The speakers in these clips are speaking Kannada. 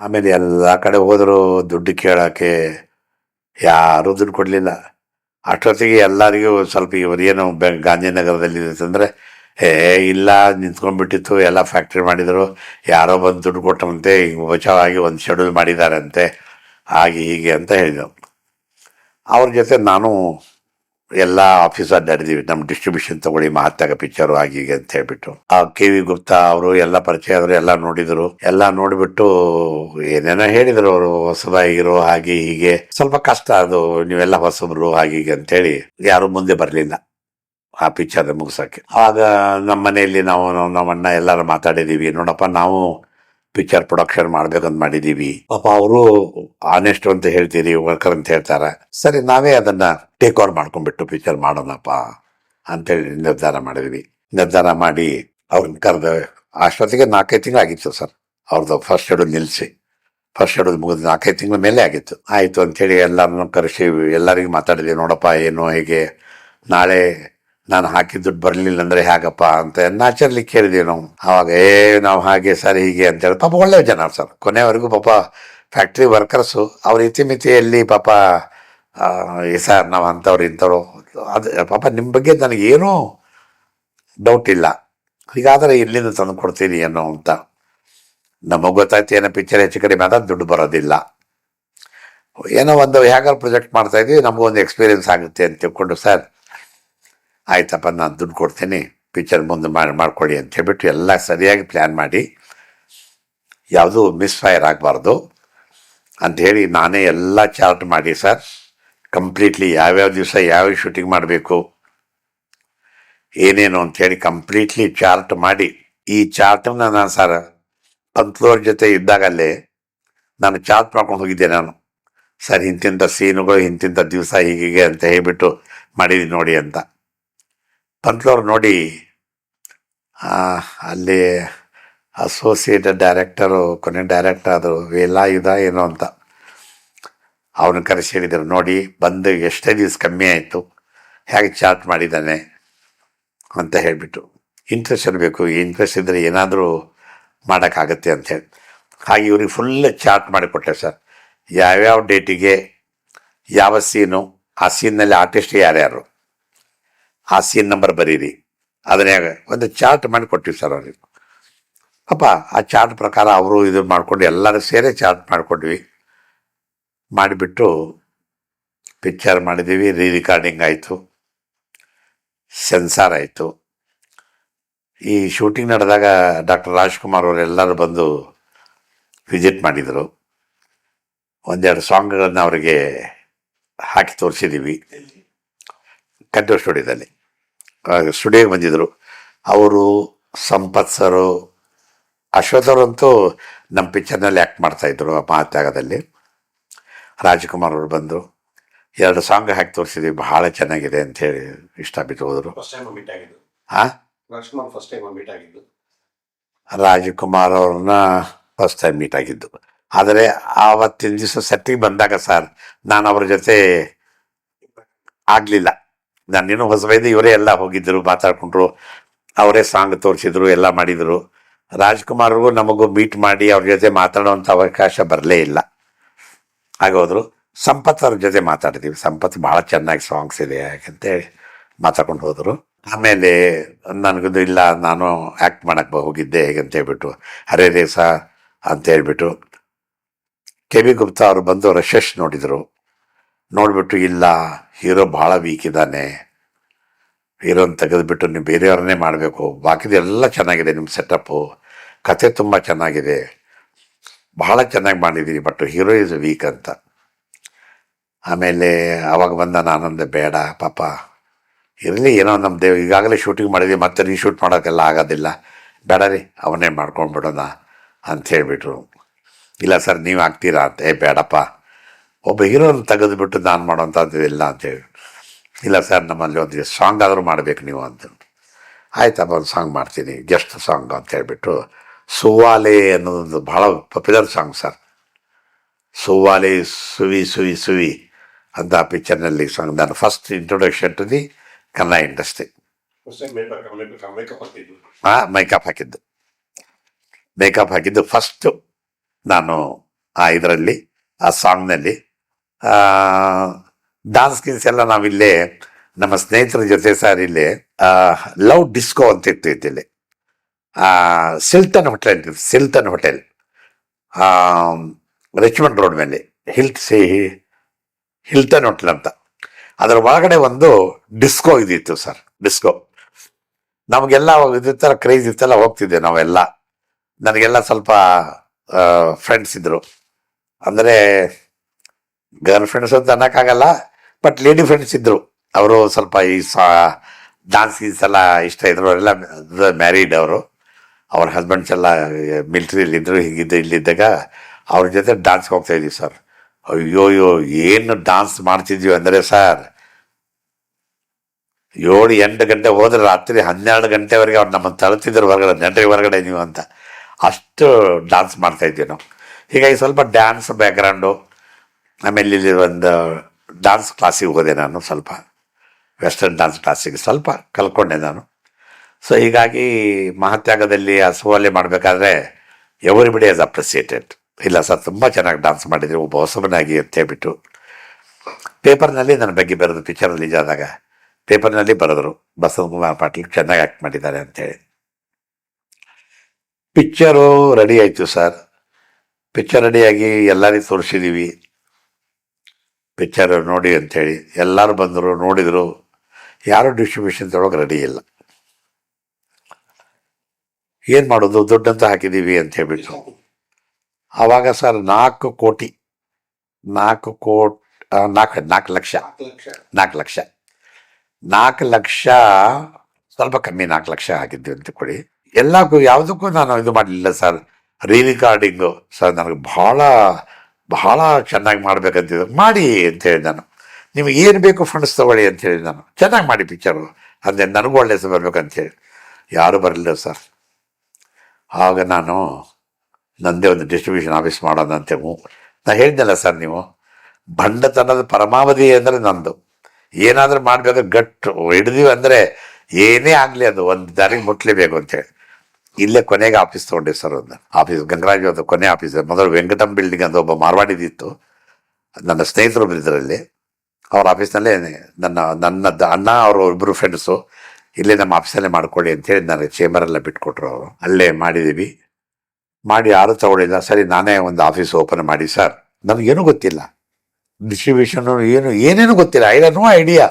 ಆಮೇಲೆ ಎಲ್ಲ ಕಡೆ ಹೋದರೂ, ದುಡ್ಡು ಕೇಳೋಕ್ಕೆ ಯಾರೂ ದುಡ್ಡು ಕೊಡಲಿಲ್ಲ. ಅಷ್ಟೊತ್ತಿಗೆ ಎಲ್ಲರಿಗೂ ಸ್ವಲ್ಪ ಇವರು ಏನು ಬೆ, ಗಾಂಧಿನಗರದಲ್ಲಿ ಅಂತಂದರೆ ಏ ಇಲ್ಲ, ನಿಂತ್ಕೊಂಡ್ಬಿಟ್ಟಿತ್ತು, ಎಲ್ಲ ಫ್ಯಾಕ್ಟ್ರಿ ಮಾಡಿದರು, ಯಾರೋ ಬಂದು ದುಡ್ಡು ಕೊಟ್ಟಂತೆ ಈಗ ಬಚಾವಾಗಿ ಒಂದು ಶೆಡ್ಯೂಲ್ ಮಾಡಿದಾರಂತೆ, ಹಾಗೆ ಹೀಗೆ ಅಂತ ಹೇಳಿದೆವು ಅವ್ರ ಜೊತೆ ನಾನು ಎಲ್ಲ ಆಫೀಸ್ ನಡೆದಿವಿ. ನಮ್ಮ ಡಿಸ್ಟ್ರಿಬ್ಯೂಷನ್ ತಗೊಳ್ಳಿ ಮಹತ್ತಾಗ ಪಿಕ್ಚರು ಆಗಿ ಅಂತ ಹೇಳ್ಬಿಟ್ಟು. ಆ ಕೆ ವಿ ಗುಪ್ತಾ ಅವರು ಎಲ್ಲ ಪರಿಚಯ ಆದರು, ಎಲ್ಲ ನೋಡಿದರು. ಎಲ್ಲ ನೋಡಿಬಿಟ್ಟು ಏನೇನೋ ಹೇಳಿದರು ಅವರು, ಹೊಸದಾಗಿರೋ ಹಾಗೆ ಹೀಗೆ. ಸ್ವಲ್ಪ ಕಷ್ಟ ಅದು, ನೀವೆಲ್ಲ ಹೊಸಬ್ರು ಹಾಗೆ ಹೀಗೆ ಅಂತೇಳಿ ಯಾರು ಮುಂದೆ ಬರಲಿಲ್ಲ ಆ ಪಿಕ್ಚರ್ ಮುಗಿಸೋಕ್ಕೆ. ಆಗ ನಮ್ಮ ಮನೆಯಲ್ಲಿ ನಾವು, ನಮ್ಮಣ್ಣ ಎಲ್ಲರೂ ಮಾತಾಡಿದೀವಿ. ನೋಡಪ್ಪ, ನಾವು ಪಿಕ್ಚರ್ ಪ್ರೊಡಕ್ಷನ್ ಮಾಡ್ಬೇಕಂತ ಮಾಡಿದೀವಿ. ಪಾಪ ಅವರು ಆನೆಸ್ಟ್ ಅಂತ ಹೇಳ್ತೀರಿ ವರ್ಕರ್ ಅಂತ ಹೇಳ್ತಾರೆ. ಸರಿ, ನಾವೇ ಅದನ್ನ ಟೇಕ್ ಓವರ್ ಮಾಡ್ಕೊಂಡ್ಬಿಟ್ಟು ಪಿಕ್ಚರ್ ಮಾಡೋಣಪ್ಪ ಅಂತೇಳಿ ನಿರ್ಧಾರ ಮಾಡಿದ್ವಿ. ನಿರ್ಧಾರ ಮಾಡಿ ಅವ್ರನ್ನ ಕರೆದ, ಅಷ್ಟೊತ್ತಿಗೆ ನಾಲ್ಕೈದು ತಿಂಗಳು ಆಗಿತ್ತು ಸರ್ ಅವ್ರದ್ದು ಫಸ್ಟ್ ಶೆಡ್ಯೂಲ್ ನಿಲ್ಲಿಸಿ ಫಸ್ಟ್ ಶೆಡ್ಯೂಲ್ ಮುಗಿದ ನಾಲ್ಕೈದು ತಿಂಗಳ ಮೇಲೆ ಆಗಿತ್ತು. ಆಯಿತು ಅಂತೇಳಿ ಎಲ್ಲರನ್ನು ಕರೆಸಿ, ಎಲ್ಲರಿಗೂ ಮಾತಾಡಿದ್ವಿ, ನೋಡಪ್ಪ, ಏನು, ಹೇಗೆ, ನಾಳೆ ನಾನು ಹಾಕಿದ ದುಡ್ಡು ಬರಲಿಲ್ಲ ಅಂದ್ರೆ ಹೇಗಪ್ಪ ಅಂತ ನ್ಯಾಚುರಲಿ ಕೇಳಿದ್ವಿ ನಾವು. ಅವಾಗ, ಏ, ನಾವು ಹಾಗೆ, ಸರ್, ಹೀಗೆ ಅಂತೇಳಿ ಪಾಪ ಒಳ್ಳೆ ಜನ ಸರ್. ಕೊನೆವರೆಗೂ ಪಾಪ ಫ್ಯಾಕ್ಟ್ರಿ ವರ್ಕರ್ಸು ಅವ್ರ ಇತಿಮಿತಿಯಲ್ಲಿ ಪಾಪ ಈ ಸರ್ ನಾವು ಅಂಥವ್ರು, ಇಂಥವ್ರು. ಅದು ಪಾಪ ನಿಮ್ಮ ಬಗ್ಗೆ ನನಗೇನೂ ಡೌಟ್ ಇಲ್ಲ. ಹೀಗಾದರೆ ಇಲ್ಲಿಂದ ತಂದು ಕೊಡ್ತೀನಿ ಅನ್ನೋ ಅಂತ. ನಮಗೆ ಗೊತ್ತಾಯ್ತು, ಏನೋ ಪಿಕ್ಚರ್ ಹೆಚ್ಚು ಕಡಿಮೆ ಆದಾಗ ದುಡ್ಡು ಬರೋದಿಲ್ಲ. ಏನೋ ಒಂದು ಹೇಗಾರು ಪ್ರೊಜೆಕ್ಟ್ ಮಾಡ್ತಾ ಇದ್ವಿ ನಮಗೊಂದು ಎಕ್ಸ್ಪೀರಿಯನ್ಸ್ ಆಗುತ್ತೆ ಅಂತ ತಿಳ್ಕೊಂಡು, ಸರ್ ಆಯ್ತಪ್ಪ, ನಾನು ದುಡ್ಡು ಕೊಡ್ತೀನಿ ಪಿಕ್ಚರ್ ಮುಂದೆ ಮಾಡಿ ಮಾಡಿಕೊಡಿ ಅಂತ ಹೇಳ್ಬಿಟ್ಟು ಎಲ್ಲ ಸರಿಯಾಗಿ ಪ್ಲ್ಯಾನ್ ಮಾಡಿ. ಯಾವುದೂ ಮಿಸ್ ಫೈರ್ ಆಗಬಾರ್ದು ಅಂತ ಹೇಳಿ ನಾನೇ ಎಲ್ಲ ಚಾರ್ಟ್ ಮಾಡಿ ಸರ್. ಕಂಪ್ಲೀಟ್ಲಿ ಯಾವ್ಯಾವ ದಿವಸ ಯಾವ ಶೂಟಿಂಗ್ ಮಾಡಬೇಕು, ಏನೇನು ಅಂತೇಳಿ ಕಂಪ್ಲೀಟ್ಲಿ ಚಾರ್ಟ್ ಮಾಡಿ. ಈ ಚಾರ್ಟನ್ನ ನಾನು ಸರ್ ಪಂತ್ಲೋರ್ ಜೊತೆ ಇದ್ದಾಗಲ್ಲೇ ನಾನು ಚಾರ್ಟ್ ಮಾಡ್ಕೊಂಡು ಹೋಗಿದ್ದೆ ನಾನು. ಸರ್ ಇಂತಿಂಥ ಸೀನುಗಳು ಇಂತಿಂಥ ದಿವಸ ಹೀಗೆ ಅಂತ ಹೇಳಿಬಿಟ್ಟು ಮಾಡಿದ್ದೀನಿ ನೋಡಿ ಅಂತ. ಪಂತ್ಲವ್ರು ನೋಡಿ ಅಲ್ಲಿ ಅಸೋಸಿಯೇಟ್ ಡೈರೆಕ್ಟರು ಕೊನೆ ಡೈರೆಕ್ಟರ್ ಆದರು ವೇಲಾ ಇದ, ಏನೋ ಅಂತ. ಅವನು ಕರೆಸಿ ಹೇಳಿದರು, ನೋಡಿ, ಬಂದು ಎಷ್ಟೇ ದಿವಸ ಕಮ್ಮಿ ಆಯಿತು, ಹೇಗೆ ಚಾರ್ಟ್ ಮಾಡಿದ್ದಾನೆ? ಅಂತ ಹೇಳಿಬಿಟ್ಟು ಇಂಟ್ರೆಸ್ಟ್ ಇರಬೇಕು ಇಂಟ್ರೆಸ್ಟ್ ಇದ್ದರೆ ಏನಾದರೂ ಮಾಡೋಕ್ಕಾಗತ್ತೆ ಅಂಥೇಳಿ ಹಾಗೆ ಇವ್ರಿಗೆ ಫುಲ್ ಚಾರ್ಟ್ ಮಾಡಿಕೊಟ್ಟೆ ಸರ್ ಯಾವ್ಯಾವ ಡೇಟಿಗೆ ಯಾವ ಸೀನು ಆ ಸೀನ್ನಲ್ಲಿ ಆರ್ಟಿಸ್ಟ್ ಯಾರ್ಯಾರು? ಆ ಸೀನ್ ನಂಬರ್ ಬರೀರಿ. ಅದನ್ನೇ ಒಂದು ಚಾರ್ಟ್ ಮಾಡಿ ಕೊಟ್ಟಿವಿ ಸರ್ ಅವ್ರಿಗೆ. ಪಾಪ ಆ ಚಾರ್ಟ್ ಪ್ರಕಾರ ಅವರು ಇದು ಮಾಡಿಕೊಂಡು ಎಲ್ಲರೂ ಸೇರಿ ಚಾರ್ಟ್ ಮಾಡಿಕೊಂಡ್ವಿ ಮಾಡಿಬಿಟ್ಟು ಪಿಕ್ಚರ್ ಮಾಡಿದ್ದೀವಿ ರೀ ರಿಕಾರ್ಡಿಂಗ್ ಆಯಿತು. ಸೆನ್ಸಾರ್ ಆಯಿತು. ಈ ಶೂಟಿಂಗ್ ನಡೆದಾಗ ಡಾಕ್ಟರ್ ರಾಜ್ಕುಮಾರ್ ಅವರು ಎಲ್ಲರೂ ಬಂದು ವಿಸಿಟ್ ಮಾಡಿದರು. ಒಂದೆರಡು ಸಾಂಗ್ಗಳನ್ನು ಅವರಿಗೆ ಹಾಕಿ ತೋರಿಸಿದ್ದೀವಿ ಕಂಠ ಸ್ಟುಡಿಯೋದಲ್ಲಿ ಸ್ಟುಡಿಯೋಗೆ ಬಂದಿದ್ದರು ಅವರು ಸಂಪತ್ ಸರು ಅಶ್ವಥ್ ಅವರಂತೂ ನಮ್ಮ ಪಿಕ್ಚರ್ನಲ್ಲಿ ಆ್ಯಕ್ಟ್ ಮಾಡ್ತಾಯಿದ್ರು ಮಹಾತ್ಯಾಗದಲ್ಲಿ. ರಾಜ್ಕುಮಾರ್ ಅವರು ಬಂದರು. ಎರಡು ಸಾಂಗ್ ಹಾಕಿ ತೋರಿಸಿದ್ವಿ ಬಹಳ ಚೆನ್ನಾಗಿದೆ ಅಂಥೇಳಿ ಇಷ್ಟ ಬಿಟ್ಟು ಹೋದರು. ಹಾಂ ರಾಜ್ಕುಮಾರ್ ಫಸ್ಟ್ ಟೈಮ್ ಮೀಟ್ ಆಗಿದ್ದು. ರಾಜಕುಮಾರ್ ಅವ್ರನ್ನ ಫಸ್ಟ್ ಟೈಮ್ ಮೀಟ್ ಆಗಿದ್ದು. ಆದರೆ ಆವತ್ತಿನ ದಿವಸ ಸೆಟ್ಟಿಗೆ ಬಂದಾಗ ಸರ್ ನಾನು ಅವ್ರ ಜೊತೆ ಆಗಲಿಲ್ಲ. ನಾನೇನು ಹೊಸಬೈದು ಇವರೇ ಎಲ್ಲ ಹೋಗಿದ್ದರು ಮಾತಾಡ್ಕೊಂಡ್ರು, ಅವರೇ ಸಾಂಗ್ ತೋರಿಸಿದ್ರು, ಎಲ್ಲ ಮಾಡಿದರು. ರಾಜ್ಕುಮಾರ್ಗೂ ನಮಗೂ ಮೀಟ್ ಮಾಡಿ ಅವ್ರ ಜೊತೆ ಮಾತಾಡುವಂಥ ಅವಕಾಶ ಬರಲೇ ಇಲ್ಲ. ಆಗೋದ್ರು ಸಂಪತ್ ಅವ್ರ ಜೊತೆ ಮಾತಾಡಿದ್ದೀವಿ ಸಂಪತ್ ಭಾಳ ಚೆನ್ನಾಗಿ ಸಾಂಗ್ಸ್ ಇದೆ ಯಾಕಂತೇಳಿ ಮಾತಾಡ್ಕೊಂಡು ಹೋದರು. ಆಮೇಲೆ ನನಗದು ಇಲ್ಲ, ನಾನು ಆ್ಯಕ್ಟ್ ಮಾಡಕ್ಕೆ ಹೋಗಿದ್ದೆ ಹೇಗೆ ಅಂತ ಹೇಳ್ಬಿಟ್ಟು ಹರೇ ರೇಸ ಅಂತ ಹೇಳ್ಬಿಟ್ಟು ಕೆ ವಿ ಗುಪ್ತಾ ಅವರು ಬಂದು ರಶಸ್ ನೋಡಿದರು. ನೋಡಿಬಿಟ್ಟು ಇಲ್ಲ ಹೀರೋ ಭಾಳ ವೀಕ್ ಇದ್ದಾನೆ. ಹೀರೋನ್ ತೆಗೆದುಬಿಟ್ಟು ನೀವು ಬೇರೆಯವ್ರನ್ನೇ ಮಾಡಬೇಕು. ಬಾಕಿದೆಲ್ಲ ಚೆನ್ನಾಗಿದೆ ನಿಮ್ಮ ಸೆಟಪ್ಪು ಕತೆ ತುಂಬ ಚೆನ್ನಾಗಿದೆ. ಬಹಳ ಚೆನ್ನಾಗಿ ಮಾಡಿದ್ದೀರಿ ಬಟ್ ಹೀರೋ ಇಸ್ ವೀಕ್ ಅಂತ. ಆಮೇಲೆ ಅವಾಗ ಬಂದ ನಾನೊಂದು, ಬೇಡ ಪಾಪ. ಇರಲಿ, ಏನೋ ನಮ್ಮ ದೇವ್, ಈಗಾಗಲೇ ಶೂಟಿಂಗ್ ಮಾಡಿದ್ವಿ, ಮತ್ತೆ ರೀಶೂಟ್ ಮಾಡೋಕ್ಕೆಲ್ಲ ಆಗೋದಿಲ್ಲ. ಬೇಡ ರೀ, ಅವನ್ನೇ ಮಾಡ್ಕೊಂಡ್ಬಿಡೋಣ. ಅಂತ ಹೇಳಿಬಿಟ್ರು. ಇಲ್ಲ ಸರ್, ನೀವು ಆಗ್ತೀರಾ? ಅಂತ ಏ, ಬೇಡಪ್ಪ. ಒಬ್ಬ ಹೀರೋನ ತೆಗೆದುಬಿಟ್ಟು ನಾನು ಮಾಡೋವಂಥದ್ದು ಇಲ್ಲ ಅಂತೇಳಿ ಇಲ್ಲ ಸರ್ ನಮ್ಮಲ್ಲಿ ಒಂದು ಸಾಂಗ್ ಆದರೂ ಮಾಡಬೇಕು ನೀವು ಅಂತ ಆಯ್ತಪ್ಪ ಒಂದು ಸಾಂಗ್ ಮಾಡ್ತೀನಿ ಜಸ್ಟ್ ಸಾಂಗ್ ಅಂತ ಹೇಳ್ಬಿಟ್ಟು ಸುವಾಲೆ ಅನ್ನೋದೊಂದು ಭಾಳ ಪಾಪ್ಯುಲರ್ ಸಾಂಗ್ ಸರ್. ಸುವಾಲೆ ಸುವಿ ಸುವಿ ಸುವಿ ಅಂತ ಆ ಪಿಕ್ಚರ್ನಲ್ಲಿ ಸಾಂಗ್ ನಾನು first introduction to the Kannada industry ಹಾಂ ಮೇಕಪ್ ಹಾಕಿದ್ದು. ಮೇಕಪ್ ಹಾಕಿದ್ದು. ಫಸ್ಟು ನಾನು ಆ ಇದರಲ್ಲಿ ಆ ಸಾಂಗ್ನಲ್ಲಿ ಡಾನ್ಸ್ ಗಿನ್ಸ್ ಎಲ್ಲ ನಾವಿಲ್ಲೇ ನಮ್ಮ ಸ್ನೇಹಿತರ ಜೊತೆ ಸರ್ ಇಲ್ಲಿ ಲವ್ ಡಿಸ್ಕೋ ಅಂತ ಇತ್ತು ಇಲ್ಲಿ. ಸಿಲ್ಟನ್ ಹೋಟೆಲ್ ಸಿಲ್ಟನ್ ಹೋಟೆಲ್. ರಿಚ್ಮಂಡ್ ರೋಡ್ ಮೇಲೆ ಹಿಲ್ಟ್ ಸಿ, ಹಿಲ್ಟನ್ ಹೋಟೆಲ್ ಅಂತ. ಅದರ ಒಳಗಡೆ ಒಂದು ಡಿಸ್ಕೋ ಇದಿತ್ತು ಸರ್, ಡಿಸ್ಕೋ. ನಮಗೆಲ್ಲ ಥರ ಕ್ರೇಜ್ ಇತ್ತಲ್ಲ, ಹೋಗ್ತಿದ್ದೆ ನಾವೆಲ್ಲ. ನನಗೆಲ್ಲ ಸ್ವಲ್ಪ ಫ್ರೆಂಡ್ಸ್ ಇದ್ರು. ಅಂದರೆ ಗರ್ಲ್ ಫ್ರೆಂಡ್ಸ್ ಅಂತ ಅನ್ನೋಕ್ಕಾಗಲ್ಲ ಬಟ್ ಲೇಡಿ ಫ್ರೆಂಡ್ಸ್ ಇದ್ರು. ಅವರು ಸ್ವಲ್ಪ ಈ ಸಾ ಡಾನ್ಸ್ ಗೀನ್ಸ್ ಎಲ್ಲ ಇಷ್ಟ ಇದ್ರು. ಅವರೆಲ್ಲ ಮ್ಯಾರಿಡ್ ಅವರು. ಅವ್ರ ಹಸ್ಬೆಂಡ್ಸ್ ಎಲ್ಲ ಮಿಲ್ಟ್ರಿಯಲ್ಲಿ ಇದ್ರು, ಹೀಗಿದ್ದು, ಇಲ್ಲಿದ್ದಾಗ ಅವ್ರ ಜೊತೆ ಡಾನ್ಸ್ಗೆ ಹೋಗ್ತಾ ಇದ್ವಿ ಸರ್ ಅಯ್ಯೋ ಅಯ್ಯೋ, ಏನು ಡಾನ್ಸ್ ಮಾಡ್ತಿದ್ವಿ ಅಂದರೆ ಸರ್ ಏಳು, ಎಂಟು ಗಂಟೆ ಹೋದ್ರೆ ರಾತ್ರಿ ಹನ್ನೆರಡು ಗಂಟೆವರೆಗೆ ಅವ್ರು ನಮ್ಮನ್ನು ತಳ್ತಿದ್ರು ಹೊರಗಡೆ, ನೆಂಟ್ರಿಗೆ ಹೊರಗಡೆ ನೀವು ಅಂತ. ಅಷ್ಟು ಡಾನ್ಸ್ ಮಾಡ್ತಾ ಇದ್ವಿ ನಾವು. ಹೀಗಾಗಿ ಸ್ವಲ್ಪ ಡ್ಯಾನ್ಸ್ ಬ್ಯಾಕ್ಗ್ರೌಂಡು ಆಮೇಲೆ ಇಲ್ಲಿ ಒಂದು ಡಾನ್ಸ್ ಕ್ಲಾಸಿಗೆ ಹೋದೆ ನಾನು ಸ್ವಲ್ಪ. ವೆಸ್ಟರ್ನ್ ಡಾನ್ಸ್ ಕ್ಲಾಸಿಗೆ ಸ್ವಲ್ಪ ಕಲ್ಕೊಂಡೆ ನಾನು. ಸೊ ಹೀಗಾಗಿ ಮಹಾತ್ಯಾಗದಲ್ಲಿ ಆ ಸೋಲೆ ಮಾಡಬೇಕಾದ್ರೆ ಎವರಿಬಡಿ ಆಸ್ ಅಪ್ರಿಸಿಯೇಟೆಡ್ ಇಲ್ಲ ಸರ್, ತುಂಬ ಚೆನ್ನಾಗಿ ಡಾನ್ಸ್ ಮಾಡಿದ್ರು, ಒಬ್ಬ ಹೊಸಬನಾಗಿ ಅಂತ ಹೇಳ್ಬಿಟ್ಟು. ಪೇಪರ್ನಲ್ಲಿ ನನ್ನ ಬಗ್ಗೆ ಬರೆದು ಪಿಕ್ಚರ್ ರಿಲೀಸ್ ಆದಾಗ ಪೇಪರ್ನಲ್ಲಿ ಬರೆದರು, ಬಸವ ಕುಮಾರ್ ಪಾಟೀಲ್ ಚೆನ್ನಾಗಿ ಆ್ಯಕ್ಟ್ ಮಾಡಿದ್ದಾರೆ ಅಂತೇಳಿ ಪಿಕ್ಚರು ರೆಡಿ ಆಯಿತು ಸರ್. ಪಿಕ್ಚರ್ ರೆಡಿಯಾಗಿ ಎಲ್ಲರಿಗೂ ತೋರಿಸಿದ್ದೀವಿ ಪಿಕ್ಚರ್ ನೋಡಿ ಅಂಥೇಳಿ ಎಲ್ಲರೂ ಬಂದರು ನೋಡಿದರು ಯಾರು ಡಿಸ್ಟ್ರಿಬ್ಯೂಷನ್ ತೊಗೊಳಕ್ಕೆ ರೆಡಿ ಇಲ್ಲ. ಏನು ಮಾಡೋದು ದುಡ್ಡಂತ ಹಾಕಿದ್ದೀವಿ ಅಂತ ಹೇಳ್ಬಿಟ್ಟು ಆವಾಗ ಸರ್ ನಾಲ್ಕು ಕೋಟಿ ನಾಲ್ಕು ಕೋಟ್ ನಾಲ್ಕು ನಾಲ್ಕು ಲಕ್ಷ. ನಾಲ್ಕು ಲಕ್ಷ. ನಾಲ್ಕು ಲಕ್ಷ. ಸ್ವಲ್ಪ ಕಮ್ಮಿ ನಾಲ್ಕು ಲಕ್ಷ ಹಾಕಿದ್ವಿ ಅಂತ ಕೊಡಿ. ಎಲ್ಲಕ್ಕೂ ಯಾವುದಕ್ಕೂ ನಾನು ಇದು ಮಾಡಲಿಲ್ಲ ಸರ್. ರೀ ರಿಕಾರ್ಡಿಂಗು ಸರ್ ನನಗೆ ಭಾಳ ಬಹಳ ಚೆನ್ನಾಗಿ ಮಾಡ್ಬೇಕಂತಿದ್ದು. ಮಾಡಿ ಅಂತ ಹೇಳಿ ನಾನು. ನಿಮಗೆ ಏನು ಬೇಕು ಫಂಡ್ಸ್ ತಗೊಳ್ಳಿ ಅಂತ ಹೇಳಿ ನಾನು. ಚೆನ್ನಾಗಿ ಮಾಡಿ ಪಿಕ್ಚರು ಅಂದರೆ ನನಗೂ ಒಳ್ಳೆ ಹೆಸರು ಬರ್ಬೇಕಂತೇಳಿ ಯಾರೂ ಬರಲಿಲ್ಲ ಸರ್. ಆಗ ನಾನು ನಂದೇ ಒಂದು ಡಿಸ್ಟ್ರಿಬ್ಯೂಷನ್ ಆಫೀಸ್ ಮಾಡೋಣ ಹ್ಞೂ ನಾ ಹೇಳಿದ್ನಲ್ಲ ಸರ್ ನೀವು, ಬಂಡತನದ ಪರಮಾವಧಿ ಅಂದರೆ ನಂದು. ಏನಾದರೂ ಮಾಡಬೇಕು ಗಟ್ಟು ಹಿಡಿದೀವಿ ಅಂದರೆ ಏನೇ ಆಗಲಿ ಅದು, ಒಂದು ದಾರಿಗೆ ಮುಟ್ಲೇಬೇಕು ಅಂತೇಳಿ ಇಲ್ಲೇ ಕೊನೆಗೆ ಆಫೀಸ್ ತೊಗೊಂಡೆ ಸರ್ ಒಂದು ಆಫೀಸ್, ಗಂಗರಾಜ್ ಅಂತ ಕೊನೆ ಆಫೀಸ್. ಮೊದಲು ವೆಂಕಟಂ ಬಿಲ್ಡಿಂಗ್ ಅಂತ ಒಬ್ಬ ಮಾರ್ವಾಡಿದಿತ್ತು ನನ್ನ ಸ್ನೇಹಿತರು ಇದರಲ್ಲಿ ಅವ್ರ ಆಫೀಸ್ನಲ್ಲೇ ನನ್ನ ನನ್ನ ಅಣ್ಣ ಅವರು ಇಬ್ಬರು ಫ್ರೆಂಡ್ಸು ಇಲ್ಲೇ ನಮ್ಮ ಆಫೀಸಲ್ಲೇ ಮಾಡ್ಕೊಳ್ಳಿ ಅಂತೇಳಿ ನನಗೆ ಚೇಂಬರೆಲ್ಲ ಬಿಟ್ಕೊಟ್ರು ಅವರು. ಅಲ್ಲೇ ಮಾಡಿದ್ದೀವಿ ಮಾಡಿ ಯಾರು ತಗೊಳ್ಳಿಲ್ಲ. ಸರಿ, ನಾನೇ ಒಂದು ಆಫೀಸ್ ಓಪನ್ ಮಾಡಿ ಸರ್. ನನಗೇನು ಗೊತ್ತಿಲ್ಲ. ಡಿಸ್ಟ್ರಿಬ್ಯೂಷನ್ ಏನು, ಏನೇನು ಗೊತ್ತಿಲ್ಲ. I no idea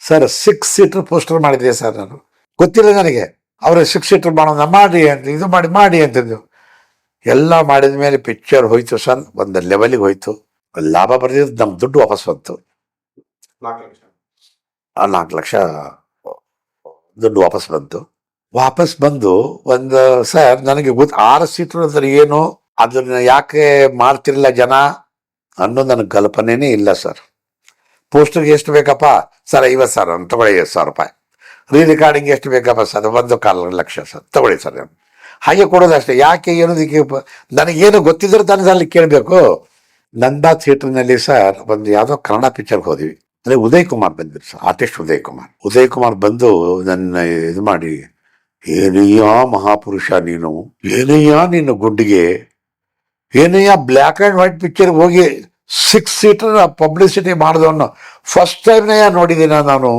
sir six seater poster ಮಾಡಿದ್ದೆ ಸರ್ ನಾನು. ಗೊತ್ತಿಲ್ಲ ನನಗೆ. ಅವರು ಸಿಕ್ಸ್ ಸೀಟರ್ ಮಾಡೋಣ ಮಾಡಿ ಅಂತ ಇದು ಮಾಡಿ ಮಾಡಿ ಅಂತಿದ್ದೆವು ಎಲ್ಲ ಮಾಡಿದ ಮೇಲೆ ಪಿಕ್ಚರ್ ಹೋಯ್ತು ಸರ್ ಒಂದು ಲೆವೆಲಿಗೆ ಹೋಯ್ತು. ಲಾಭ ಬರ್ದಿದ್ದು ನಮ್ಮ ದುಡ್ಡು ವಾಪಸ್ ಬಂತು. ನಾಲ್ಕು ಲಕ್ಷ. ಆ ನಾಲ್ಕು ಲಕ್ಷ ದುಡ್ಡು ವಾಪಸ್ ಬಂತು. ವಾಪಸ್ ಬಂದು ಒಂದು ಸರ್ ನನಗೆ ಗೊತ್ತು ಆರು ಸೀಟರ್ ಅಂದ್ರೆ ಏನು? ಅದನ್ನ ಯಾಕೆ ಮಾಡ್ತಿರಲಿಲ್ಲ ಜನ? ಅನ್ನೋ ನನಗೆ ಕಲ್ಪನೆನೇ ಇಲ್ಲ ಸರ್. ಪೋಸ್ಟರ್ಗೆ ಎಷ್ಟು ಬೇಕಪ್ಪ? ಸರ್ ಐವತ್ತು ಸಾವಿರ ತಗೊಳ್ಳಿ ಐವತ್ತು ಸಾವಿರ ರೂಪಾಯಿ. ರೀ ರೆಕಾರ್ಡಿಂಗ್ ಎಷ್ಟು ಬೇಕಪ್ಪ ಸರ್ ಒಂದು ಕಾಲ ಲಕ್ಷ ಸರ್. ತಗೊಳ್ಳಿ ಸರ್ ಹಾಗೆ ಕೊಡೋದಷ್ಟೇ ಯಾಕೆ ಏನೋದಕ್ಕೆ ನನಗೆ ನನಗೇನು ಗೊತ್ತಿದ್ರೆ ತಾನೇ ಅಲ್ಲಿ ಕೇಳಬೇಕು. ನಂದಾ ಥಿಯೇಟರ್ನಲ್ಲಿ ಸರ್ ಒಂದು ಯಾವುದೋ ಕನ್ನಡ ಪಿಕ್ಚರ್ಗೆ ಹೋದ್ವಿ. ಅಂದರೆ ಉದಯ್ ಕುಮಾರ್ ಬಂದಿದ್ರು ಸರ್, ಆರ್ಟಿಸ್ಟ್ ಉದಯ್ ಕುಮಾರ್. ಉದಯ್ ಕುಮಾರ್ ಬಂದು ನನ್ನ ಇದು ಮಾಡಿ, ಏನಯ್ಯ ಮಹಾಪುರುಷ ನೀನು? ಏನಯ್ಯ ನೀನು ಗುಂಡಿಗೆ? ಏನಯ್ಯ ಬ್ಲ್ಯಾಕ್ ಆ್ಯಂಡ್ ವೈಟ್ ಪಿಕ್ಚರ್ ಹೋಗಿ ಸಿಕ್ಸ್ ಸೀಟರ್ ಪಬ್ಲಿಸಿಟಿ ಮಾಡಿದವನು ಫಸ್ಟ್ ಟೈಮ್ನೇ ನೋಡಿದ್ದೀನ ನಾನು.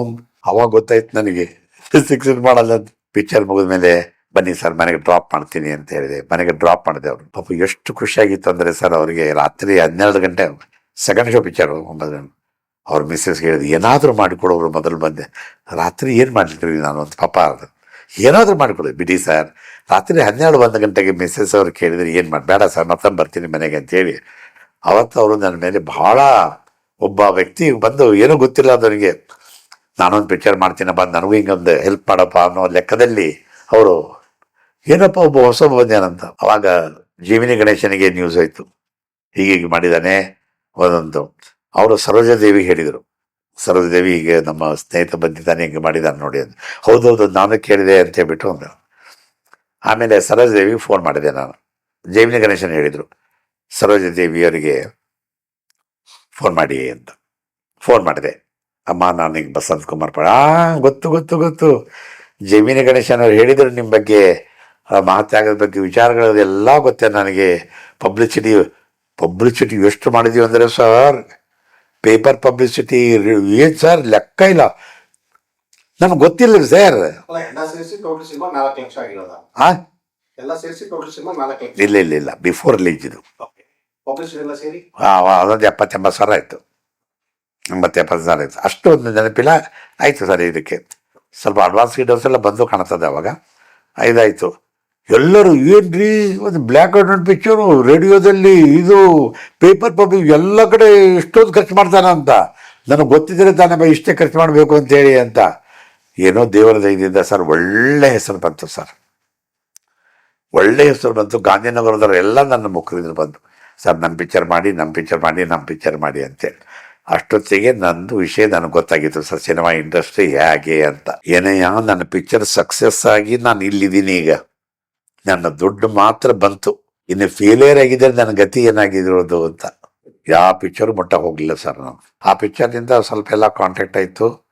ಅವಾಗ ಗೊತ್ತಾಯ್ತು ನನಗೆ. ಸಿಕ್ಸ್ ಸೀಟ್ ಮಾಡಲ್ಲ ಪಿಕ್ಚರ್ ಮುಗಿದ್ಮೇಲೆ ಬನ್ನಿ ಸರ್ ಮನೆಗೆ ಡ್ರಾಪ್ ಮಾಡ್ತೀನಿ ಅಂತ ಹೇಳಿದೆ. ಮನೆಗೆ ಡ್ರಾಪ್ ಮಾಡಿದೆ ಅವರು. ಪಾಪ ಎಷ್ಟು ಖುಷಿಯಾಗಿತ್ತು ಅಂದರೆ ಸರ್ ಅವರಿಗೆ ರಾತ್ರಿ ಹನ್ನೆರಡು ಗಂಟೆ ಸೆಕೆಂಡ್ ಶೋ ಪಿಕ್ಚರ್ ಒಂಬತ್ತು ಅವ್ರ ಮಿಸ್ಸಸ್ಗೆ ಹೇಳಿದ್ರು ಏನಾದರೂ ಮಾಡಿಕೊಡೋರು ಮೊದಲು ಬಂದೆ. ರಾತ್ರಿ ಏನು ಮಾಡಿಟ್ರಿ ನಾನು ಅಂತ ಪಾಪ ಅದು. ಏನಾದರೂ ಮಾಡಿಕೊಡಿ, ಬಿಡಿ ಸರ್ ರಾತ್ರಿ ಹನ್ನೆರಡು ಒಂದು ಗಂಟೆಗೆ ಮಿಸ್ಸಸ್ ಅವ್ರು ಕೇಳಿದ್ರು ಏನು ಮಾಡಿ, ಬೇಡ ಸರ್ ಮತ್ತೊಮ್ಮೆ ಬರ್ತೀನಿ ಮನೆಗೆ ಅಂತೇಳಿ ಅವತ್ತು ಅವರು ನನ್ನ ಮೇಲೆ ಬಹಳ ಒಬ್ಬ ವ್ಯಕ್ತಿ ಬಂದು, ಏನೂ ಗೊತ್ತಿಲ್ಲ ಅದನಿಗೆ ನಾನೊಂದು ಪಿಕ್ಚರ್ ಮಾಡ್ತೀನಪ್ಪ ನನಗೂ ಹಿಂಗೊಂದು ಹೆಲ್ಪ್ ಮಾಡಪ್ಪ ಅನ್ನೋ ಲೆಕ್ಕದಲ್ಲಿ ಅವರು, ಏನಪ್ಪ ಒಬ್ಬ ಹೊಸ ಬಂದೇನಂತ ಅವಾಗ ಜೀವಿನಿ ಗಣೇಶನಿಗೆ ನ್ಯೂಸ್ ಆಯಿತು. ಹೀಗೆ ಮಾಡಿದ್ದಾನೆ ಒಂದೊಂದು ಅವರು ಸರೋಜಾದೇವಿ ಹೇಳಿದರು. ಸರೋಜಾದೇವಿ ಹೀಗೆ ನಮ್ಮ ಸ್ನೇಹಿತ ಬಂದಿದ್ದಾನೆ, ಹಿಂಗೆ ಮಾಡಿದ್ದಾನೆ ನೋಡಿ ಅಂತ. ಹೌದೌದು ನಾನು ಕೇಳಿದೆ ಅಂತ ಹೇಳ್ಬಿಟ್ಟು ಅಂದ. ಆಮೇಲೆ ಸರೋಜದೇವಿ ಫೋನ್ ಮಾಡಿದೆ ನಾನು. ಜೈವಿನಿ ಗಣೇಶನ್ ಹೇಳಿದರು ಸರೋಜಾದೇವಿಯವರಿಗೆ ಫೋನ್ ಮಾಡಿ ಅಂತ. ಫೋನ್ ಮಾಡಿದೆ. ಅಮ್ಮ ನನಗೆ ಬಸಂತ್ ಕುಮಾರ್ ಪಡ ಗೊತ್ತು ಗೊತ್ತು ಗೊತ್ತು. ಜಮೀನಿ ಗಣೇಶನ್ ಅವ್ರು ಹೇಳಿದರು ನಿಮ್ಮ ಬಗ್ಗೆ ಮಹತ್ಯಾಗದ ಬಗ್ಗೆ ವಿಚಾರಗಳು ಎಲ್ಲ ಗೊತ್ತೇ ನನಗೆ. ಪಬ್ಲಿಸಿಟಿ ಪಬ್ಲಿಸಿಟಿ ಎಷ್ಟು ಮಾಡಿದೀವಿ ಅಂದರೆ ಸರ್ ಪೇಪರ್ ಪಬ್ಲಿಸಿಟಿ ಏನು ಸರ್ ಲೆಕ್ಕ ಇಲ್ಲ. ನಮ್ಗೆ ಗೊತ್ತಿಲ್ಲ ಸರ್. ಇಲ್ಲ ಇಲ್ಲ ಇಲ್ಲ. ಬಿಫೋರ್ ರಿಲೀಸ್ ಇದು. ಅದೊಂದು ಎಪ್ಪತ್ತೆಂಬತ್ತು ಸಾವಿರ ಆಯಿತು. ಸಾವಿರ ಆಯಿತು ಅಷ್ಟು ಒಂದು ನೆನಪಿಲ್ಲ. ಆಯಿತು ಸರ್, ಇದಕ್ಕೆ ಸ್ವಲ್ಪ ಅಡ್ವಾನ್ಸ್ ಗಿಡ್ವಾನ್ಸ್ ಎಲ್ಲ ಬಂದು ಕಾಣ್ತದೆ ಅವಾಗ. ಇದಾಯಿತು ಎಲ್ಲರೂ ಏನ್ರಿ ಒಂದು ಬ್ಲ್ಯಾಕ್ ಆ್ಯಂಡ್ ವೈಟ್ ಪಿಕ್ಚರು ರೇಡಿಯೋದಲ್ಲಿ ಇದು ಪೇಪರ್ ಪಬ್ಲಿಕ್ ಎಲ್ಲ ಕಡೆ ಇಷ್ಟೊಂದು ಖರ್ಚು ಮಾಡ್ತಾನೆ ಅಂತ. ನನಗೆ ಗೊತ್ತಿದ್ದರೆ ತಾನೇ ಇಷ್ಟೇ ಖರ್ಚು ಮಾಡಬೇಕು ಅಂತೇಳಿ ಅಂತ. ಏನೋ ದೇವರ ದಯದಿಂದ ಸರ್, ಒಳ್ಳೆ ಹೆಸರು ಬಂತು ಸರ್. ಒಳ್ಳೆ ಹೆಸರು ಬಂತು. ಗಾಂಧಿನಗರದವರೆಲ್ಲ ನನ್ನ ಮುಖದಿಂದ ಬಂತು. ಸರ್ ನಮ್ಮ ಪಿಕ್ಚರ್ ಮಾಡಿ ನಮ್ಮ ಪಿಕ್ಚರ್ ಮಾಡಿ ನಮ್ಮ ಪಿಕ್ಚರ್ ಮಾಡಿ ಅಂತೇಳಿ. ಅಷ್ಟೊತ್ತಿಗೆ ನಂದು ವಿಷಯ ನನಗೆ ಗೊತ್ತಾಗಿತ್ತು, ಸರ್, ಸಿನಿಮಾ ಇಂಡಸ್ಟ್ರಿ ಹೇಗೆ ಅಂತ. ಏನಯ್ಯ ನನ್ನ ಪಿಕ್ಚರ್ ಸಕ್ಸಸ್ ಆಗಿ ನಾನು ಇಲ್ಲಿದ್ದೀನಿ ಈಗ. ನನ್ನ ದುಡ್ಡು ಮಾತ್ರ ಬಂತು. ಇನ್ನು ಫೇಲಿಯರ್ ಆಗಿದ್ರೆ ನನ್ನ ಗತಿ ಏನಾಗಿರೋದು ಅಂತ. ಯಾವ ಪಿಕ್ಚರ್ ಮುಟ್ಟ ಹೋಗಲಿಲ್ಲ, ಸರ್, ನಾನು. ಆ ಪಿಕ್ಚರ್ನಿಂದ ಸ್ವಲ್ಪ ಎಲ್ಲ ಕಾಂಟ್ಯಾಕ್ಟ್ ಆಯಿತು.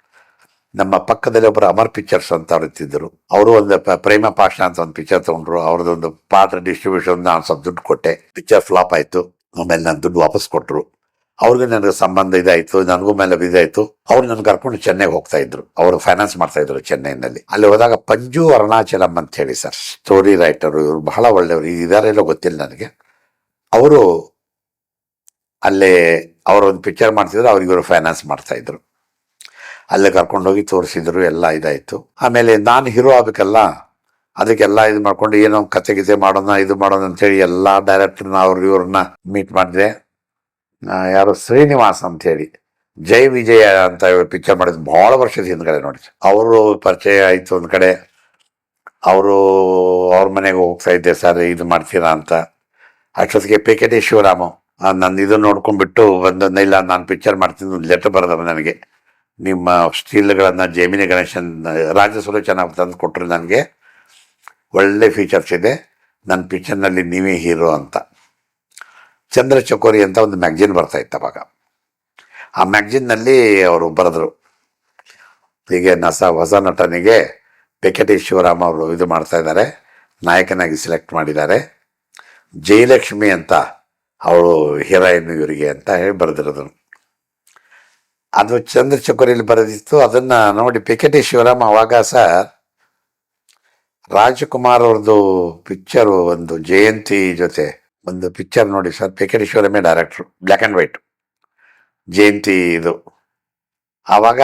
ನಮ್ಮ ಪಕ್ಕದಲ್ಲಿ ಒಬ್ಬರು ಅಮರ್ ಪಿಕ್ಚರ್ಸ್ ಅಂತ ಅವರುತ್ತಿದ್ದರು ಅವರು ಒಂದು ಪ್ರೇಮ ಪಾಷಣ ಅಂತ ಒಂದು ಪಿಕ್ಚರ್ ತಗೊಂಡ್ರು. ಅವ್ರದ್ದೊಂದು ಪಾತ್ರ ಡಿಸ್ಟ್ರಿಬ್ಯೂಷನ್ ನಾನು ಸ್ವಲ್ಪ ದುಡ್ಡು ಕೊಟ್ಟೆ. ಪಿಕ್ಚರ್ ಫ್ಲಾಪ್ ಆಯಿತು. ಆಮೇಲೆ ನಾನು ದುಡ್ಡು ವಾಪಸ್ ಕೊಟ್ಟರು ಅವ್ರಿಗೆ ನನಗೆ ಸಂಬಂಧ ಇದಾಯಿತು, ನನಗೂ ಮೇಲೆ ಇದಾಯಿತು. ಅವ್ರು ನನ್ನ ಕರ್ಕೊಂಡು ಚೆನ್ನೈಗೆ ಹೋಗ್ತಾ ಇದ್ರು. ಅವರು ಫೈನಾನ್ಸ್ ಮಾಡ್ತಾ ಇದ್ರು ಚೆನ್ನೈನಲ್ಲಿ. ಅಲ್ಲಿ ಹೋದಾಗ ಪಂಜು ಅರುಣಾಚಲಂ ಅಂತ ಹೇಳಿ ಸರ್ ಸ್ಟೋರಿ ರೈಟರು ಇವರು ಬಹಳ ಒಳ್ಳೆಯವರು. ಇದಾರೆಲ್ಲೋ ಗೊತ್ತಿಲ್ಲ ನನಗೆ. ಅವರು ಅಲ್ಲೇ ಅವರೊಂದು ಪಿಕ್ಚರ್ ಮಾಡ್ತಿದ್ರು ಅವ್ರಿಗೆ ಇವರು ಫೈನಾನ್ಸ್ ಮಾಡ್ತಾ ಇದ್ರು. ಅಲ್ಲೇ ಕರ್ಕೊಂಡೋಗಿ ತೋರಿಸಿದ್ರು, ಎಲ್ಲ ಇದಾಯಿತು. ಆಮೇಲೆ ನಾನು ಹೀರೋ ಆಗಬೇಕಲ್ಲ, ಅದಕ್ಕೆಲ್ಲ ಇದು ಮಾಡ್ಕೊಂಡು ಏನೋ ಕತೆ ಗಿತೆ ಮಾಡೋಣ, ಇದು ಮಾಡೋಣ ಅಂತೇಳಿ ಎಲ್ಲ ಡೈರೆಕ್ಟರ್ನ ಅವ್ರು ಇವ್ರನ್ನ ಮೀಟ್ ಮಾಡಿದೆ. ಯಾರು ಶ್ರೀನಿವಾಸ್ ಹೇಳಿ ಜೈ ವಿಜಯ ಅಂತ ಪಿಕ್ಚರ್ ಮಾಡಿದ್ರು ಭಾಳ ವರ್ಷದ ಹಿಂದ್ಗಡೆ ನೋಡಿ. ಅವರು ಪರಿಚಯ ಆಯಿತು ಒಂದು ಕಡೆ. ಅವರು ಅವ್ರ ಮನೆಗೆ ಹೋಗ್ತಾ ಇದ್ದೆ, ಸರ್, ಇದು ಮಾಡ್ತೀರಾ ಅಂತ. ಅಷ್ಟೊತ್ತಿಗೆ ಪಿ ಕೆ ಟಿ ಶಿವರಾಮು ನನ್ನ ಇದು ನೋಡ್ಕೊಂಡ್ಬಿಟ್ಟು ಒಂದು ಇಲ್ಲ, ನಾನು ಪಿಕ್ಚರ್ ಮಾಡ್ತೀನಿ ಲೆಟರ್ ಬರೆದವ ನನಗೆ. ನಿಮ್ಮ ಸ್ಟೀಲ್ಗಳನ್ನು ಜೈಮಿನಿ ಗಣೇಶನ್ ರಾಜಸುರ ಚೆನ್ನಾಗಿ ತಂದು ಕೊಟ್ಟರು ನನಗೆ. ಒಳ್ಳೆ ಫೀಚರ್ಸ್ ಇದೆ. ನನ್ನ ಪಿಕ್ಚರ್ನಲ್ಲಿ ನೀವೇ ಹೀರೋ ಅಂತ. ಚಂದ್ರ ಚಕೋರಿ ಅಂತ ಒಂದು ಮ್ಯಾಗ್ಜಿನ್ ಬರ್ತಾ ಇತ್ತು ಅವಾಗ. ಆ ಮ್ಯಾಗ್ಜಿನ್ನಲ್ಲಿ ಅವರು ಬರೆದ್ರು. ಹೀಗೆ ನಸ, ಹೊಸ ನಟನಿಗೆ ಪೆಕೆಟಿ ಶಿವರಾಮ ಅವರು ಇದು ಮಾಡ್ತಾ ಇದ್ದಾರೆ. ನಾಯಕನಾಗಿ ಸೆಲೆಕ್ಟ್ ಮಾಡಿದ್ದಾರೆ. ಜಯಲಕ್ಷ್ಮಿ ಅಂತ ಅವಳು ಹೀರೋಯಿನ್ ಇವರಿಗೆ ಅಂತ ಹೇಳಿ ಬರೆದಿರೋದು. ಅದು ಚಂದ್ರ ಚಕೋರಿಯಲ್ಲಿ ಬರೆದಿತ್ತು. ಅದನ್ನು ನೋಡಿ ಪಿಕೆಟಿ ಶಿವರಾಮ ಅವಾಗ ಸರ್ ರಾಜಕುಮಾರ್ ಅವ್ರದ್ದು ಪಿಕ್ಚರು ಒಂದು ಜಯಂತಿ ಜೊತೆ ಒಂದು ಪಿಕ್ಚರ್ ನೋಡಿ ಸರ್ ಶಿವರಾಮೇ ಡೈರೆಕ್ಟ್ರು ಬ್ಲ್ಯಾಕ್ ಆ್ಯಂಡ್ ವೈಟ್ ಜಯಂತಿ ಇದು. ಆವಾಗ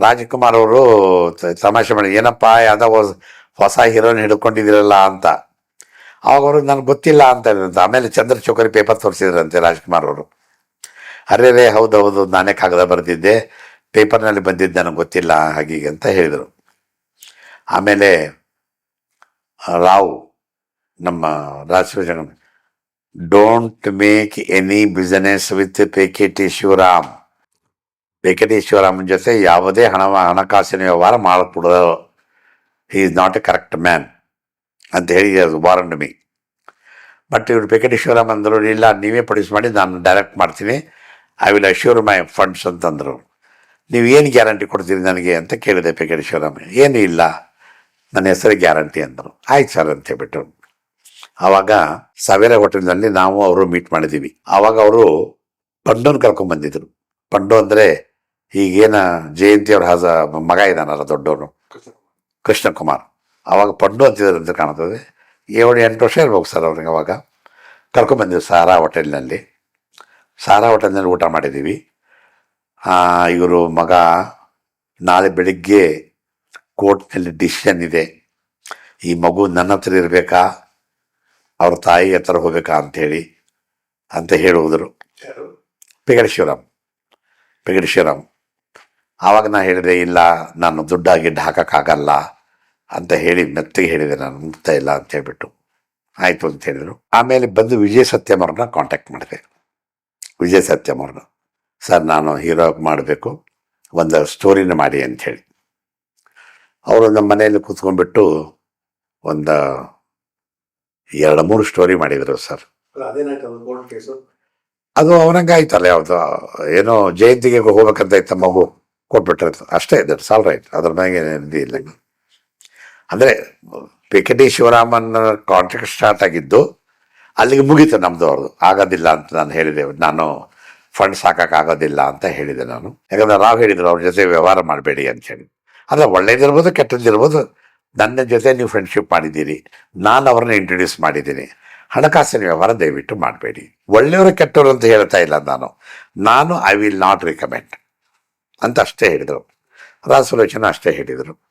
ರಾಜಕುಮಾರ್ ಅವರು ತಮಾಷೆ ಮಾಡಿ, ಏನಪ್ಪ, ಯಾವ್ದೋ ಹೊಸ- ಹೀರೋನ್ ಹಿಡ್ಕೊಂಡಿದ್ದೀರಲ್ಲ ಅಂತ. ಆವಾಗ ಅವರು ನನಗೆ ಗೊತ್ತಿಲ್ಲ ಅಂತ. ಆಮೇಲೆ ಚಂದ್ರ ಚೌಕರಿ ಪೇಪರ್ ತೋರಿಸಿದ್ರಂತೆ ರಾಜ್ಕುಮಾರ್ ಅವರು. ಅರೆ ರೇ, ಹೌದು ಹೌದು, ನಾನೇ ಕಾಗದ ಬರೆದಿದ್ದೆ ಪೇಪರ್ನಲ್ಲಿ ಬಂದಿದ್ದು ನನಗೆ ಗೊತ್ತಿಲ್ಲ, ಹಾಗೀಗೆ ಅಂತ ಹೇಳಿದರು. ಆಮೇಲೆ, ರಾವ್ ನಮ್ಮ Raja don't make any business with Peketi Shivaram Peketi Shivaraman ಜೊತೆ ಯಾವುದೇ ಹಣ ಹಣಕಾಸಿನ ವ್ಯವಹಾರ ಮಾಡಕೂಡದು. He is not a correct man ಅಂತ ಹೇಳಿ ವಾರಂಡ್ ಮೀ ಬಟ್ ಇವರು ಪೇಕೆಟಿ ಶಿವರಾಮ್ ಅಂದರು, ಇಲ್ಲ, ನೀವೇ ಪ್ರೊಡ್ಯೂಸ್ ಮಾಡಿ, ನಾನು ಡೈರೆಕ್ಟ್ ಮಾಡ್ತೀನಿ. I will assure my funds ಅಂತಂದರು. ನೀವು ಏನು ಗ್ಯಾರಂಟಿ ಕೊಡ್ತೀರಿ ನನಗೆ ಅಂತ ಕೇಳಿದೆ ಪೇಕೆಟಿ ಶಿವರಾಮ್ ಏನೂ ಇಲ್ಲ. ನನ್ನ ಹೆಸರು ಗ್ಯಾರಂಟಿ ಅಂದರು. ಆಯ್ತು ಸರ್ ಅಂತ ಹೇಳ್ಬಿಟ್ಟು. ಆವಾಗ ಸವೇರ ಹೋಟೆಲ್ನಲ್ಲಿ ನಾವು ಅವರು ಮೀಟ್ ಮಾಡಿದ್ದೀವಿ. ಆವಾಗ ಅವರು ಪಂಡೋನ್ ಕರ್ಕೊಂಡ್ ಬಂದಿದ್ರು. ಪಂಡು ಅಂದರೆ ಈಗೇನ ಜಯಂತಿ ಅವ್ರ ಹಾಜ ಮಗ ಇದ್ದಾನಲ್ಲ ದೊಡ್ಡವನು. ಕೃಷ್ಣ ಕುಮಾರ್ ಆವಾಗ ಪಂಡು ಅಂತಿದ್ರು ಅಂತ ಕಾಣ್ತದೆ. ಏಳು ಎಂಟು ವರ್ಷ ಇರ್ಬೇಕು ಸರ್ ಅವ್ರಿಗೆ ಅವಾಗ ಕರ್ಕೊಂಡ್ಬಂದಿದ್ರು ಸಾರಾ ಹೋಟೆಲ್ನಲ್ಲಿ. ಸಾರಾ ಹೋಟೆಲ್ನಲ್ಲಿ ಊಟ ಮಾಡಿದ್ದೀವಿ. ಇವರು ಮಗ ನಾಳೆ ಬೆಳಿಗ್ಗೆ ಕೋರ್ಟ್ನಲ್ಲಿ ಡಿಸಿಷನ್ ಇದೆ. ಈ ಮಗು ನನ್ನ ಹತ್ರ ಇರಬೇಕಾ? ಅವ್ರ ತಾಯಿ ಹತ್ರ ಹೋಗ್ಬೇಕಾ ಅಂಥೇಳಿ ಅಂತ ಹೇಳುವುದರು. ಪಿಗಡಿ ಶಿವರಾಮ್ ಪಿಗಡಿ ಶಿವರಾಮ್ ಆವಾಗ ನಾ ಹೇಳಿದೆ, ಇಲ್ಲ, ನಾನು ದುಡ್ಡಾಗಿ ಹಾಕೋಕ್ಕಾಗಲ್ಲ ಅಂತ ಹೇಳಿ ಮೆತ್ತಿಗೆ ಹೇಳಿದೆ, ನಾನು ಮುಗ್ತಾ ಇಲ್ಲ ಅಂತ ಹೇಳ್ಬಿಟ್ಟು ಆಯಿತು ಅಂತ ಹೇಳಿದರು. ಆಮೇಲೆ ಬಂದು ವಿಜಯ್ ಸತ್ಯಂ ಅವ್ರನ್ನ ಕಾಂಟ್ಯಾಕ್ಟ್ ಮಾಡಿದೆ. ವಿಜಯ್ ಸತ್ಯಂ ಸರ್, ನಾನು ಹೀರೋ ಮಾಡಬೇಕು, ಒಂದು ಸ್ಟೋರಿನ ಮಾಡಿ ಅಂಥೇಳಿ ಅವರು ನಮ್ಮ ಮನೆಯಲ್ಲಿ ಕೂತ್ಕೊಂಡ್ಬಿಟ್ಟು ಒಂದು ಎರಡು ಮೂರು ಸ್ಟೋರಿ ಮಾಡಿದರು ಸರ್ ಅದು ಅವನಂಗೆ ಆಯ್ತಲ್ಲ ಯಾವುದು ಏನೋ ಜಯಂತಿಗೆ ಹೋಗ್ಬೇಕಂತ ಇತ್ತ ಮಗು ಕೊಟ್ಬಿಟ್ರೆ ಅಷ್ಟೇ ದಟ್ಸ್ ಸಾಲ್ ರೈಟ್ ಅದ್ರ ಮ್ಯಾಗೆ ಇದು ಇಲ್ಲ. ಅಂದ್ರೆ P K D Shivaraman contract start ಆಗಿದ್ದು ಅಲ್ಲಿಗೆ ಮುಗೀತು ನಮ್ದು ಅವ್ರದ್ದು ಆಗೋದಿಲ್ಲ ಅಂತ ನಾನು ಹೇಳಿದೆ. ನಾನು ಫಂಡ್ ಸಾಕಾಗೋದಿಲ್ಲ ಅಂತ ಹೇಳಿದೆ ನಾನು. ಯಾಕಂದ್ರೆ ರಾವ್ ಹೇಳಿದ್ರು ಅವ್ರ ಜೊತೆ ವ್ಯವಹಾರ ಮಾಡಬೇಡಿ ಅಂತ ಹೇಳಿ. ಅಂದ್ರೆ ಒಳ್ಳೇದಿರ್ಬೋದು ಕೆಟ್ಟದ್ದಿರ್ಬೋದು ನನ್ನ ಜೊತೆ ನೀವು ಫ್ರೆಂಡ್ಶಿಪ್ ಮಾಡಿದ್ದೀರಿ. ನಾನು ಅವ್ರನ್ನ ಇಂಟ್ರೊಡ್ಯೂಸ್ ಮಾಡಿದ್ದೀನಿ. ಹಣಕಾಸಿನ ವ್ಯವಹಾರ ದಯವಿಟ್ಟು ಮಾಡಬೇಡಿ. ಒಳ್ಳೆಯವರು ಕೆಟ್ಟವರು ಅಂತ ಹೇಳ್ತಾ ಇಲ್ಲ ನಾನು. ನಾನು ಐ ವಿಲ್ ನಾಟ್ ರಿಕಮೆಂಡ್ ಅಂತ ಅಷ್ಟೇ ಹೇಳಿದರು. ರಾಸುಲೋಚನ ಅಷ್ಟೇ ಹೇಳಿದರು.